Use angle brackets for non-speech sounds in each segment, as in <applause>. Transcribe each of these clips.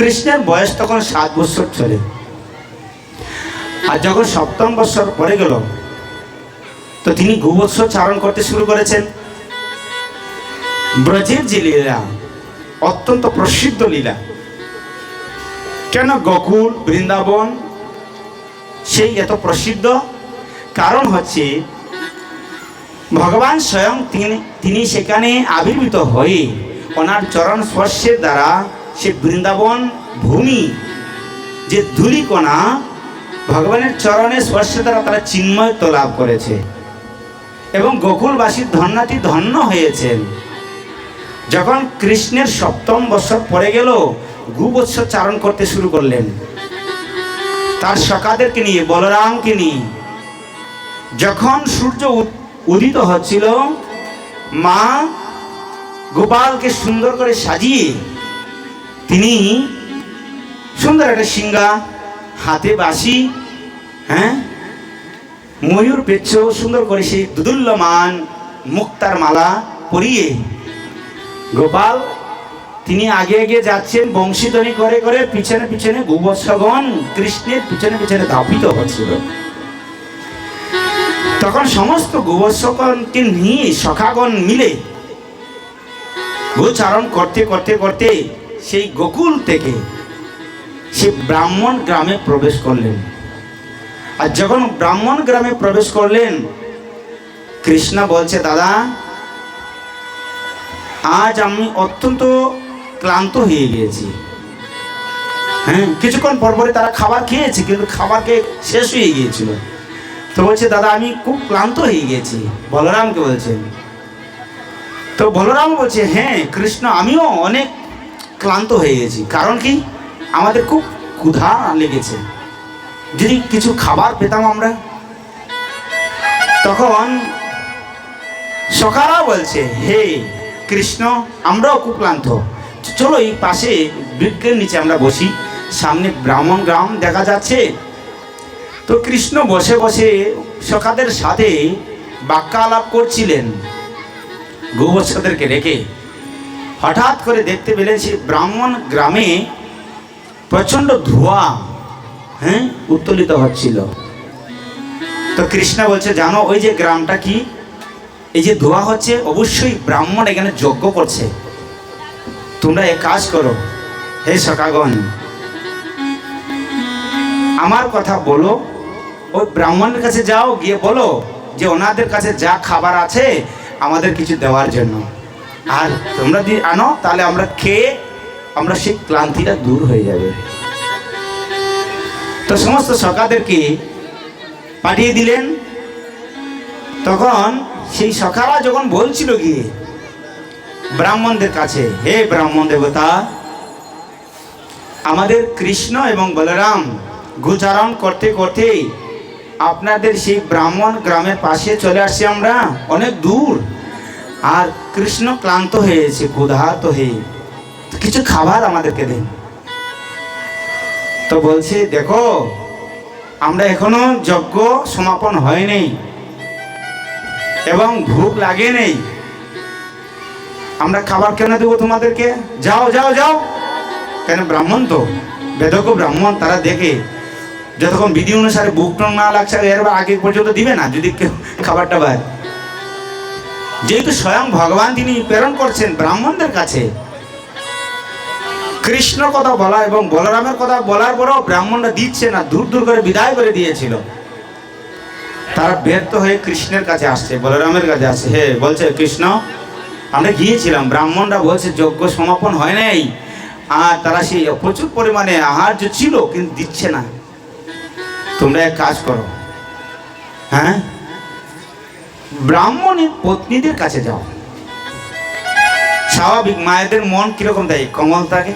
কৃষ্ণের বয়স তখন সাত বছর চলে আর যখন সপ্তম বছর পরে গেল, তো তিনি গুবৎস চারণ করতে শুরু করেছেন। ব্রজের যে লীলা, অত্যন্ত প্রসিদ্ধ লীলা। কেন গোকুল, বৃন্দাবন, সেই এত প্রসিদ্ধ? কারণ হচ্ছে, ভগবান স্বয়ং তিনি তিনি সেখানে আবির্ভূত হয়ে ওনার চরণ স্পর্শের দ্বারা সে বৃন্দাবন ভূমি, যে ধূলিকণা ভগবানের চরণে স্পর্শের দ্বারা তারা চিন্ময়ত্ব লাভ করেছে। এবং গোকুলবাসীর ধন্যাটি ধন্য হয়েছেন। যখন কৃষ্ণের সপ্তম বছর পরে গেল গুবৎসর চারণ করতে শুরু করলেন। তার সকাদেরকে নিয়ে, বলরামকে নিয়ে, যখন সূর্য উদ- উদিত হচ্ছিল, মা গোপালকে সুন্দর করে সাজিয়ে তিনি সুন্দর একটা সিংহা, হাতে বাসি হ্যাঁ? ময়ূর পেচ্ছ, সুন্দর করে সেই দুদুল্যমান মুক্তার মালা পরিয়ে। গোপাল, তিনি আগে আগে যাচ্ছেন বংশীধ্বনি করে করে পিছনে পিছনে গোবৎসগণ কৃষ্ণের পিছনে পিছনে ধাপিত হচ্ছিল। তখন সমস্ত গোবৎসগণকে নিয়ে সখাগণ মিলে গোচারণ করতে করতে করতে সেই গোকুল থেকে সে ব্রাহ্মণ গ্রামে প্রবেশ করলেন। আর যখন ব্রাহ্মণ গ্রামে প্রবেশ করলেন, কৃষ্ণ বলছে, দাদা, আজ আমি অত্যন্ত ক্লান্ত হয়ে গিয়েছি। হ্যাঁ কিছুক্ষণ পর পরে তারা খাবার খেয়েছে, কিন্তু খাবার খেয়ে শেষ হয়ে গিয়েছিল। তো বলছে, দাদা, আমি খুব ক্লান্ত হয়ে গিয়েছি। বলরামকে বলছেন। তো বলরাম বলছে হ্যাঁ কৃষ্ণ, আমিও অনেক ক্লান্ত হয়ে গেছি। কারণ কি? আমাদের খুব ক্ষুধা লেগেছে। যদি কিছু খাবার পেতাম আমরা। তখন সকারা বলছে, হে কৃষ্ণ, আমরাও খুব ক্লান্ত। চলো এই পাশে বৃক্ষের নিচে আমরা বসি। সামনে ব্রাহ্মণ গ্রাম দেখা যাচ্ছে। তো কৃষ্ণ বসে বসে সখাদের সাথে বাক্যালাপ করছিলেন। গোবৎসদেরকে রেখে হঠাৎ করে দেখতে পেলেন সে ব্রাহ্মণ গ্রামে প্রচণ্ড ধোঁয়া হ্যাঁ উত্তোলিত হচ্ছিল। তো কৃষ্ণ বলছে, জানো, ওই যে গ্রামটা কি? এই যে ধোয়া হচ্ছে, অবশ্যই ব্রাহ্মণ এখানে যজ্ঞ করছে। তোমরা এক কাজ করো, হে সকাগণ আমার কথা বলো, ওই ব্রাহ্মণের কাছে যাও, গিয়ে বলো যে ওনাদের কাছে যা খাবার আছে, আমাদের কিছু দেওয়ার জন্য। আর তোমরা যদি আনো, তাহলে আমরা খেয়ে আমরা সেই ক্লান্তিটা দূর হয়ে যাবে। তো সমস্ত সকাদেরকে পাঠিয়ে দিলেন। তখন সেই সখারা যখন বলছিল গিয়ে ব্রাহ্মণদের কাছে, হে ব্রাহ্মণ দেবতা, আমাদের কৃষ্ণ এবং বলরাম গুচারণ করতে করতে আপনাদের সেই ব্রাহ্মণ গ্রামের পাশে চলে আসছি আমরা, অনেক দূর। আর কৃষ্ণ ক্লান্ত হয়েছে, ক্ষুধার্ত হয়ে। কিছু খাবার আমাদেরকে দেন। তো বলছে, দেখো, আমরা এখনও যজ্ঞ সমাপন হয়নি এবং ভুক লাগে নেই। আমরা খাবার কেন দেবো তোমাদেরকে? যাও যাও যাও। কেন ব্রাহ্মণ তো? বেদক ব্রাহ্মণ, তারা দেখে। যতক্ষণ বিধি অনুসারে বুক টন না লাগছে এর আগে পর্যন্ত দিবে না, যদি কেউ খাবার টাবার যেহেতু স্বয়ং ভগবান তিনি প্রেরণ করছেন ব্রাহ্মণদের কাছে কৃষ্ণ কথা বলা এবং বলরামের কথা বলার পরেও ব্রাহ্মণরা দিচ্ছে না, দূর দূর করে বিদায় করে দিয়েছিল। তারা ব্যর্থ হয়ে কৃষ্ণের কাছে আসছে, বলরামের কাছে আসছে। হে, বলছে কৃষ্ণ, আমরা গিয়েছিলাম, ব্রাহ্মণরা বলছে যজ্ঞ সমাপন হয় নাই। আর তারা সেই প্রচুর পরিমাণে আহার্য ছিল, কিন্তু দিচ্ছে না। তোমরা এক কাজ করো। হ্যাঁ? ব্রাহ্মণের পত্নীদের কাছে যাও। স্বাভাবিক মায়েদের মন কীরকম দেয় কমল থাকে।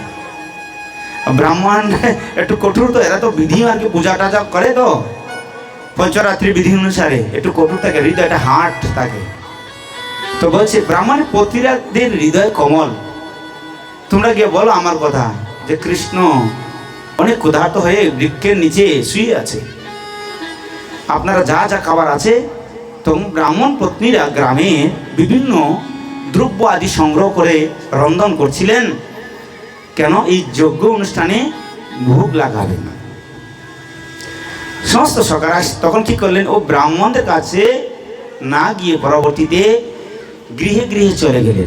ব্রাহ্মণ <laughs> একটু কঠোর তো, এরা তো বিধি আর কি পূজা টাজা করে তো। পঞ্চরাত্রি বিধি অনুসারে একটু কঠোর থাকে, হৃদয়টা হার্ট থাকে। তো বলছে, ব্রাহ্মণের পতিরাদের হৃদয় কমল। তোমরা গিয়ে বলো আমার কথা, যে কৃষ্ণ অনেক ক্ষুধার্ত হয়ে বৃক্ষের নিচে শুয়ে আছে। আপনারা যা যা খাবার আছে তখন ব্রাহ্মণ পত্নীরা গ্রামে বিভিন্ন দ্রব্য আদি সংগ্রহ করে রন্ধন করছিলেন। কেন? এই যজ্ঞ অনুষ্ঠানে ভোগ লাগাবে না। সমস্ত সকারা তখন কি করলেন? ও ব্রাহ্মণদের কাছে না গিয়ে পরবর্তীতে গৃহে গৃহে চলে গেলেন।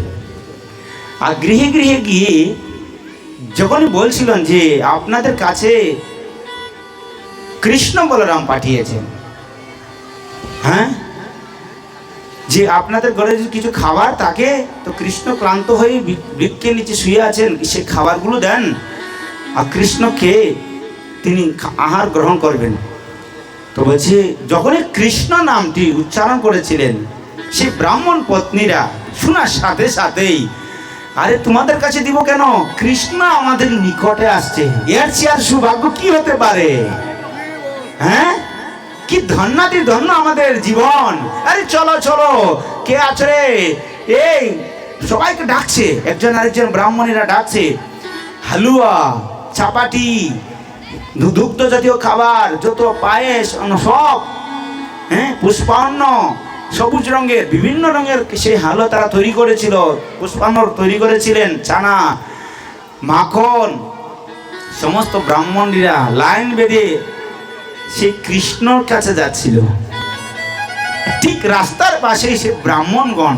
আর গৃহে গৃহে গিয়ে যখনই বলছিলেন যে, আপনাদের কাছে কৃষ্ণ বলরাম পাঠিয়েছেন। হ্যাঁ? যে আপনাদের ঘরে যদি কিছু খাবার থাকে, তো কৃষ্ণ ক্লান্ত হয়ে বৃক্ষের নিচে শুয়ে আছেন, সে খাবারগুলো দেন। আর কৃষ্ণকে তিনি আহার গ্রহণ করবেন। তো বলছে, যখনই কৃষ্ণ নামটি উচ্চারণ করেছিলেন, সে ব্রাহ্মণ পত্নীরা শোনার সাথে সাথেই, আরে তোমাদের কাছে দিব কেন? কৃষ্ণ আমাদের নিকটে আসছে। এর চেয়ে আর সৌভাগ্য কি হতে পারে? হ্যাঁ? কি ধন্যাতি ধন্য আমাদের জীবন। আরে চলো চলো। কে আছে রে? এই, সবাইকে ডাকছে। একজন আরেকজন ব্রাহ্মণীরা ডাকছে। হালুয়া, চাপাটি, দুগ্ধ জাতীয় খাবার, যত পায়েস সব হ্যাঁ পুষ্পান্ন, সবুজ রঙের, বিভিন্ন রঙের সেই হালুয়া তারা তৈরি করেছিল। পুষ্পান্ন তৈরি করেছিলেন, চানা, মাখন, সমস্ত ব্রাহ্মণরা লাইন বেঁধে সেই কৃষ্ণর কাছে যাচ্ছিল। ঠিক রাস্তার পাশেই সে ব্রাহ্মণগণ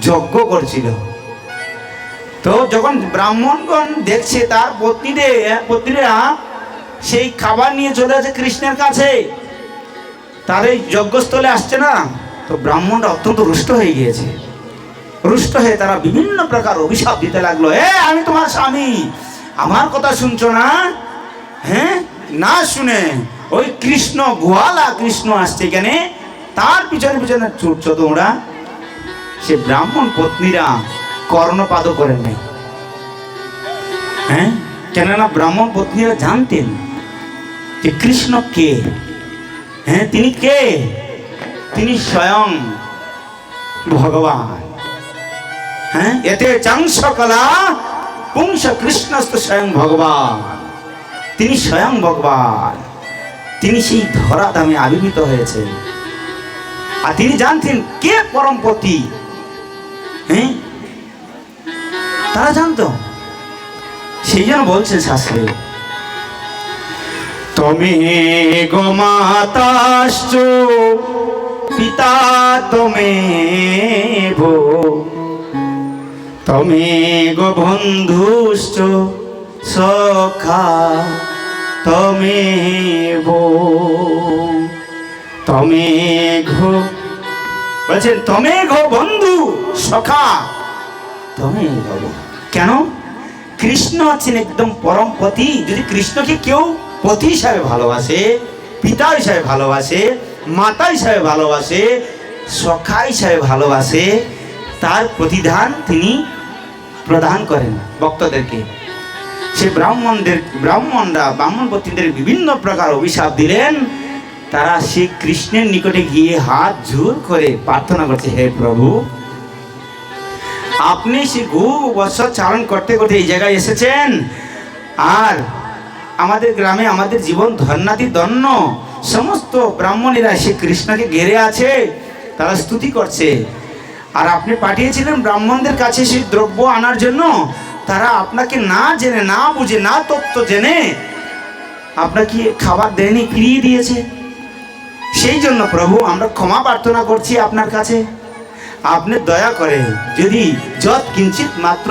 যজ্ঞ করছিল। তো যখন ব্রাহ্মণগণ দেখছে তার পত্নীদের পত্নীরা সেই খাবার নিয়ে চলে আসে কৃষ্ণের কাছে। তার এই যজ্ঞস্থলে আসছে না? তো ব্রাহ্মণরা অত্যন্ত রুষ্ট হয়ে গিয়েছে। রুষ্ট হয়ে তারা বিভিন্ন প্রকার অভিশাপ দিতে লাগল। এ, আমি তোমার স্বামী। আমার কথা শুনছো না? হ্যাঁ? না শুনে ওই কৃষ্ণ গোয়ালা কৃষ্ণ আসছে এখানে তার পিছনে পিছনে ছুটছো তোমরা। সে ব্রাহ্মণ পত্নীরা কর্ণপাদ করেন নাই। হ্যাঁ? কেননা ব্রাহ্মণ পত্নীরা জানতেন যে কৃষ্ণ কে? হ্যাঁ তিনি কে? তিনি স্বয়ং ভগবান। হ্যাঁ? এতে চাংসকলা পুংস কৃষ্ণস্ত স্বয়ং ভগবান। তিনি স্বয়ং ভগবান। তিনি সেই ধরা দামে আবির্ভূত হয়েছেন। আর তিনি জানতেন কে পরমপতি হ্যাঁ? তারা জানতো। সেই জন্য বলছেন শাস্ত্রে, তুমি গো পিতা তুমি ভো, তুমি গো বন্ধুশ্চ, সখা তুমি ভো তুমি ঘো। বলছেন, তুমি ঘো বন্ধু, সখা। তুমি বাবু কেন? কৃষ্ণ আছেন একদম পরম পতি। যদি কৃষ্ণকে কেউ পতি হিসাবে ভালোবাসে, পিতা হিসাবে ভালোবাসে, মাতা হিসাবে ভালোবাসে, সখা হিসাবে ভালোবাসে, তার প্রতিধান তিনি প্রদান করেন ভক্তদেরকে। সে ব্রাহ্মণদের, ব্রাহ্মণরা ব্রাহ্মণ পত্নীদের বিভিন্ন প্রকার অভিশাপ দিলেন। তারা সেই কৃষ্ণের নিকটে গিয়ে হাত জোর করে প্রার্থনা করছে, হে প্রভু, আপনি সে গু বৎসর চালন করতে করতে এই জায়গায় এসেছেন। আর আমাদের গ্রামে আমাদের জীবন ধন্যাতি দন্য সমস্ত ব্রাহ্মণেরা সে কৃষ্ণকে ঘেরে আছে, তারা স্তুতি করছে। আর আপনি পাঠিয়েছিলেন ব্রাহ্মণদের কাছে সেই দ্রব্য আনার জন্য। তারা আপনাকে না জেনে, না বুঝে, না তত্ত্ব জেনে আপনাকে খাবার দেয়নি, ফিরিয়ে দিয়েছে। সেই জন্য প্রভু, আমরা ক্ষমা প্রার্থনা করছি আপনার কাছে। আপনি দয়া করে যদি যত কিঞ্চিত মাত্র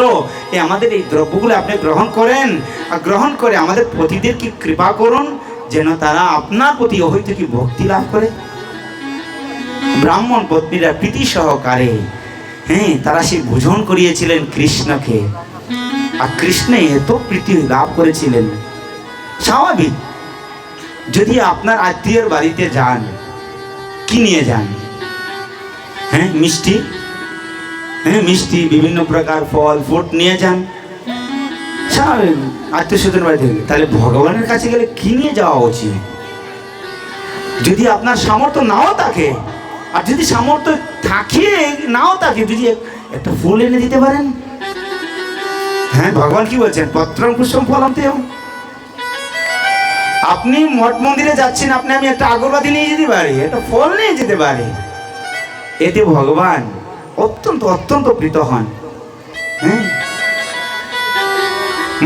এ আমাদের এই দ্রব্যগুলো আপনি গ্রহণ করেন, আর গ্রহণ করে আমাদের পতিদেরকে কৃপা করুন, যেন তারা আপনার প্রতি অহৈতুকী ভক্তি লাভ করে। ব্রাহ্মণ পত্নীরা প্রীতি সহকারে হ্যাঁ তারা সে ভোজন করিয়েছিলেন কৃষ্ণকে। আর কৃষ্ণে এত প্রীতি লাভ করেছিলেন। স্বাভাবিক। যদি আপনার আত্মীয়ের বাড়িতে যান, কি নিয়ে যান? হ্যাঁ মিষ্টি? হ্যাঁ মিষ্টি, বিভিন্ন প্রকার ফল ফুট নিয়ে যান। স্বাভাবিক। আত্মীয় স্বজন বাড়িতে তাহলে ভগবানের কাছে গেলে কি নিয়ে যাওয়া উচিত? যদি আপনার সামর্থ্য নাও থাকে, আর যদি সামর্থ্য থাকে, নাও থাকে, যদি একটা ফুল এনে দিতে পারেন। হ্যাঁ ভগবান কি বলছেন? পত্রম পুষ্পম ফলম তেও আপনি মঠ মন্দিরে যাচ্ছেন, আপনি আমি একটা আগরবাতি নিয়ে যেতে পারি, একটা ফল নিয়ে যেতে পারি। এতে ভগবান অত্যন্ত অত্যন্ত প্রীত হন। হ্যাঁ?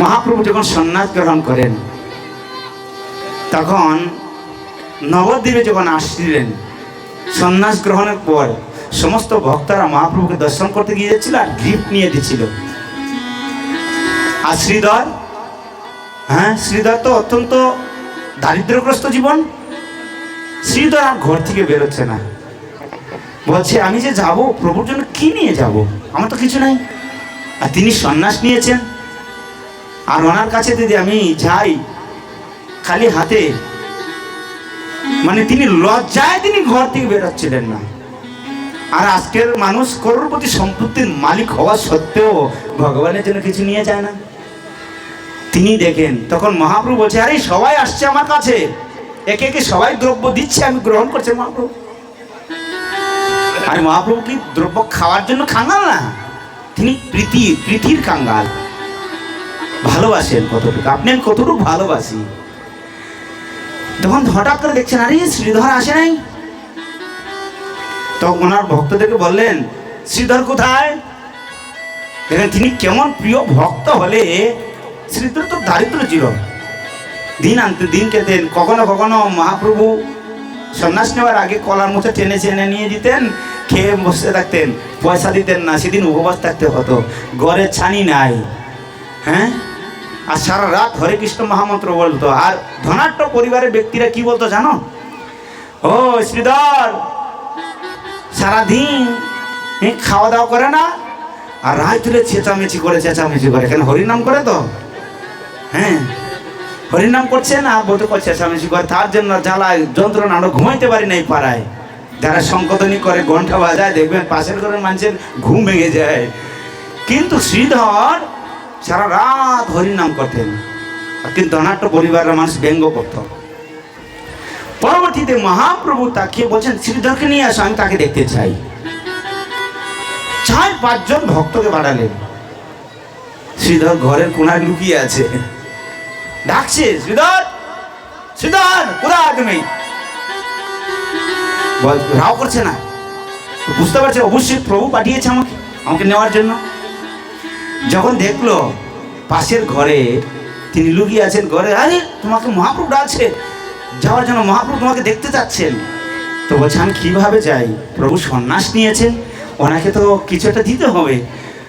মহাপ্রভু যখন সন্ন্যাস গ্রহণ করেন, তখন নবদ্বীপে যখন আসছিলেন, সন্ন্যাস গ্রহণের পর সমস্ত ভক্তরা মহাপ্রভুকে দর্শন করতে গিয়েছিল আর গিফট নিয়ে দিচ্ছিল। আর শ্রীধর? হ্যাঁ শ্রীধর তো অত্যন্ত দারিদ্রগ্রস্ত জীবন। শ্রীধর আর ঘর থেকে বেরোচ্ছে না। বলছে, আমি যে যাব, প্রভুর জন্য কি নিয়ে যাব? আমার তো কিছু নাই। আর তিনি সন্ন্যাস নিয়েছেন। আর ওনার কাছে যদি আমি যাই, খালি হাতে মানে তিনি লজ্জায় তিনি ঘর থেকে বেরোচ্ছিলেন না। আর আজকের মানুষ করোড়পতি সম্পত্তির মালিক হওয়া সত্ত্বেও ভগবানের জন্য কিছু নিয়ে যায় না। তিনি দেখেন, তখন মহাপ্রভু বলছে, আরে, সবাই আসছে আমার কাছে। একে একে সবাই দ্রব্য দিচ্ছে, আমি গ্রহণ করছি মহাপ্রভু। আর মহাপ্রভু কি দ্রব্য খাওয়ার জন্য খাঙ্গাল না? তিনি প্রীতি, প্রীতির কাঙ্গাল ভালোবাসেন কতটুকু? আপনি আমি কতটুকু ভালোবাসি? তখন হঠাৎ করে দেখছেন, আরে, শ্রীধর আসে নাই? তো ওনার ভক্তদেরকে বললেন, শ্রীধর কোথায়? দেখেন, তিনি কেমন প্রিয় ভক্ত হলে শ্রীধর তো দারিদ্র ছিল দিন আনতে দিন খেতেন কখনো কখনো মহাপ্রভু সন্ন্যাস নেওয়ার আগে কলার মুখে টেনে চেনে নিয়ে দিতেন, খেয়ে বসে থাকতেন, পয়সা দিতেন না, সেদিন উপবাস থাকতে হতো। গড়ে ছানি নাই হ্যাঁ? আর সারা রাত হরে কৃষ্ণ মহামন্ত্র বলতো। আর ধনাঢ্য পরিবারের ব্যক্তিরা কি বলতো জানো? ও শ্রীধর, সারাদিন খাওয়া দাওয়া করে না, আর রায় তুলে চেঁচামেচি করে চেঁচামেচি করে। কেন হরিনাম করে তো? হ্যাঁ। হরিনাম করছে না বলতে করছে চেঁচামেচি করে তার জন্য জ্বালায়, যন্ত্রণা, আমরা ঘুমাইতে পারি নাই পাড়ায়। যারা সংকোধনী করে ঘণ্টা বাজায়, দেখবেন পাশের ঘরের মানুষের ঘুম ভেঙে যায়। কিন্তু শ্রীধর সারা রাত হরিনাম করতেন। কিন্তু ধনাট্য পরিবারের মানুষ ব্যঙ্গ করত। পরবর্তীতে মহাপ্রভু তাকে বলছেন, শ্রীধরকে নিয়ে আসো, আমি তাকে দেখতে চাই। চার পাঁচজন ভক্তকে বাড়ালেন। শ্রীধর ঘরের কোনায় লুকিয়ে আছে। ডাকছে, শ্রীধর শ্রীধর, কোথায় তুমি? রাও করছে না। বুঝতে পারছে, অবশ্যই প্রভু পাঠিয়েছে আমাকে আমাকে নেওয়ার জন্য। যখন দেখল পাশের ঘরে তিনি লুকিয়ে আছেন, ঘরে, আরে, তোমাকে মহাপ্রভু ডাকছে, যাওয়ার জন্য মহাপ্রভু তোমাকে দেখতে চাচ্ছেন। তো বলছে, আমি কীভাবে যাই? প্রভু সন্ন্যাস নিয়েছেন, ওনাকে তো কিছু একটা দিতে হবে।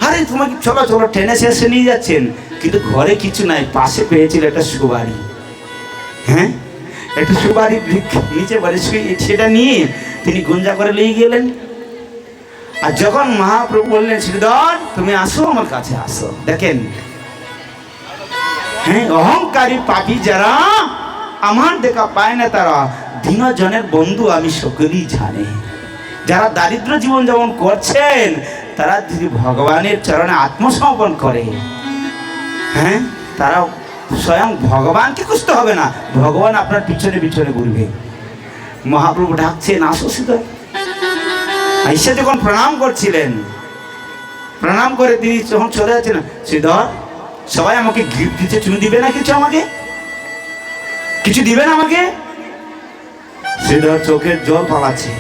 আরে, তোমাকে, চলো চলো, ট্রেনে শেষে নিয়ে যাচ্ছেন। কিন্তু ঘরে কিছু নাই, পাশে পেয়েছিল একটা সুবারি হ্যাঁ? একটা বৃক্ষ নিচে বাড়ি সেটা নিয়ে তিনি গুঞ্জা করে নিয়ে গেলেন। আর যখন মহাপ্রভু বললেন, শ্রীধর, তুমি আসো, আমার কাছে আসো। দেখেন হ্যাঁ অহংকারী পাপি যারা, আমার দেখা পায় না তারা। দিনজনের বন্ধু আমি সকলেই জানে। যারা দারিদ্র জীবন যেমন করছেন, তারা যদি ভগবানের চরণে আত্মসমর্পণ করে হ্যাঁ? তারা স্বয়ং ভগবানকে খুঁজতে হবে না। ভগবান আপনার পিছনে পিছনে ঘুরবে। মহাপ্রভু ডাকছেন, আসো শ্রীধর আইসা যখন প্রণাম করছিলেন, প্রণাম করে তিনি যখন চলে যাচ্ছেন শ্রীধর সবাই আমাকে গিফট দিচ্ছে তুমি দিবে না কিছু আমাকে? কিছু দিবে না আমাকে? শ্রীধর চোখের জল পালাচ্ছে।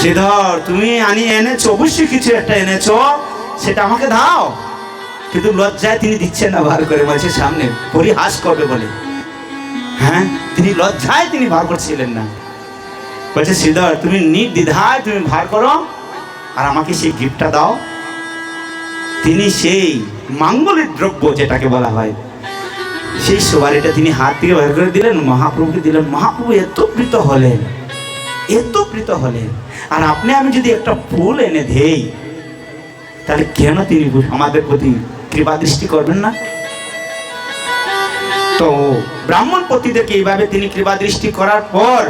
শ্রীধর তুমি আনি এনেছো, অবশ্যই কিছু একটা এনেছো, সেটা আমাকে দাও। কিন্তু লজ্জায় তিনি দিচ্ছেন না বার করে, বলছে, সামনে পরিহাস করবে বলে। হ্যাঁ? তিনি লজ্জায় তিনি ভার করছিলেন না। বলছে শ্রীধর তুমি নির্দ্বিধায় তুমি ভার করো আর আমাকে সেই গিফটটা দাও। তিনি সেই মাঙ্গলিক দ্রব্য যেটাকে বলা হয়, সেই সোয়ারিটা তিনি হাত থেকে বের করে দিলেন, মহাপ্রভুকে দিলেন। মহাপ্রভু এত প্রীত হলেন, এত প্রীত হলেন। আর আপনি, আমি যদি একটা ফুল এনে দেই, তাহলে কেন তিনি আমাদের প্রতি কৃপা দৃষ্টি করবেন না। তো ব্রাহ্মণ পতিদেরকে এইভাবে তিনি কৃপা দৃষ্টি করার পর